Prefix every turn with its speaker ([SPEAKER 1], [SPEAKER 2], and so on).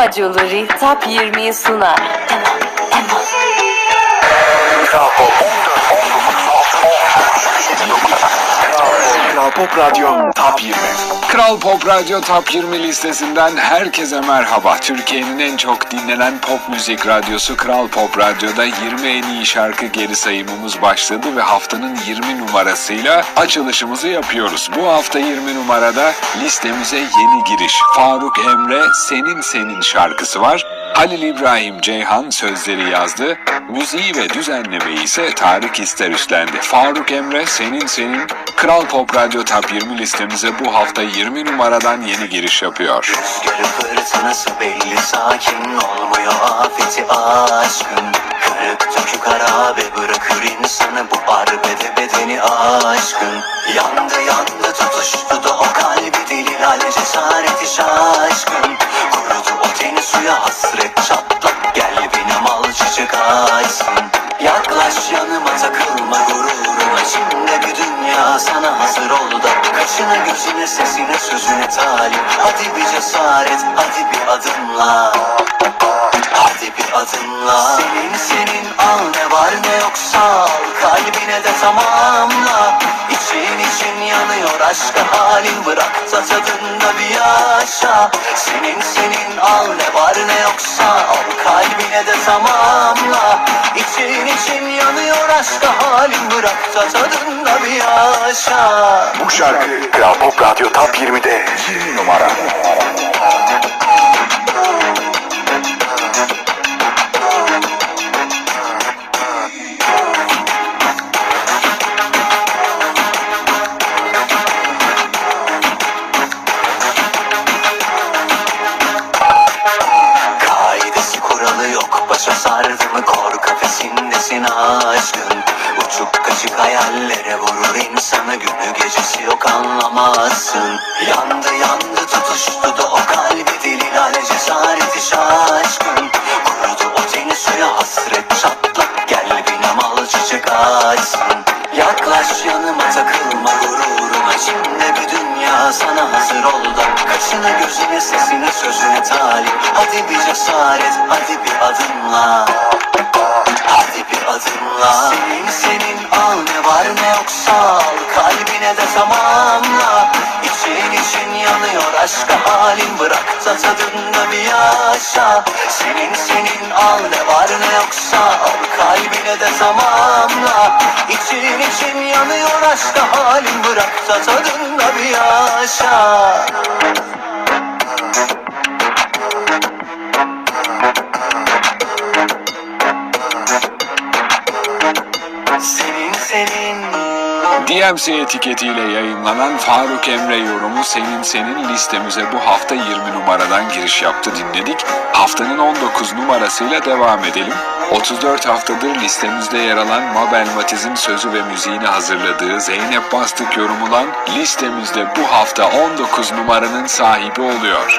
[SPEAKER 1] Emma Jewelry Top 20'yi sunar. Emma, Emma.
[SPEAKER 2] Kral Pop 14, 19, Kral Pop Radyo Top 20.
[SPEAKER 3] Kral Pop Radyo Top 20 listesinden herkese merhaba. Türkiye'nin en çok dinlenen pop müzik radyosu Kral Pop Radyo'da 20 en iyi şarkı geri sayımımız başladı ve haftanın 20 numarasıyla açılışımızı yapıyoruz. Bu hafta 20 numarada listemize yeni giriş. Faruk Emre Senin Senin şarkısı var. Halil İbrahim Ceyhan sözleri yazdı. Müziği ve düzenlemeyi ise Tarık İster üstlendi. Faruk Emre Senin Senin Kral Pop Radyo Top 20 listemize bu hafta 20 numaradan yeni giriş yapıyor.
[SPEAKER 4] Rüzgarı fırtınası belli? Sakin olmuyor afeti aşkın. Kırık dökük harabe bırakır insanı bu arbede bedeni aşkın. Yandı yandı tutuştu da o kalbi deli lale cesareti şaşkın. Kurudu o teni suya hasret çatlak gel benim al çiçek açsın Yaklaş yanıma takılma gururuma Şimdi dünya sana hazır ol da. Kaşına gözüne sesine sözüne talim Hadi bir cesaret hadi bir adımla. Hadi bir adımla. Senin senin al ne var ne yoksa al Kalbine de tamamla. İçin için yanıyor aşka halin. Bırak da tadında bir yaşa Senin senin al ne var ne yoksa al Kalbine de tamamla. İçin için yanıyor aşka halin. Bırak da tadında yaşa
[SPEAKER 2] Bu şarkı Kral Pop Radyo Top 20'de 20 numara.
[SPEAKER 4] Kaidesi kuralı yok. Başa sardı mı kor kafesindesin. Aşkın Uçuk kaçık hayallere vurur insanı. Günü gecesi yok anlamazsın. Yandı yandı tutuştu da o kalbi deli lale cesareti şaşkın. Kurudu o teni suya hasret çatlak Gel benim al çiçek açsın. Yaklaş yanıma takılma gururuma. Şimdi bir dünya sana hazır ol da. Kaşına gözüne sesine sözüne talim Hadi bir cesaret hadi bir adımla adımla Senin senin al ne var ne yoksa al Kalbine de tamamla İçin için yanıyor aşka halin Bırak da tadında bir yaşa. Senin senin al ne var ne yoksa al Kalbine de tamamla İçin için yanıyor aşka halin Bırak da tadında bir yaşa
[SPEAKER 3] DMC etiketiyle yayınlanan Faruk Emre yorumu Senin Senin listemize bu hafta 20 numaradan giriş yaptı dinledik. Haftanın 19 numarasıyla devam edelim. 34 haftadır listemizde yer alan Mabel Matiz'in sözü ve müziğini hazırladığı Zeynep Bastık yorumu lan listemizde bu hafta 19 numaranın sahibi oluyor.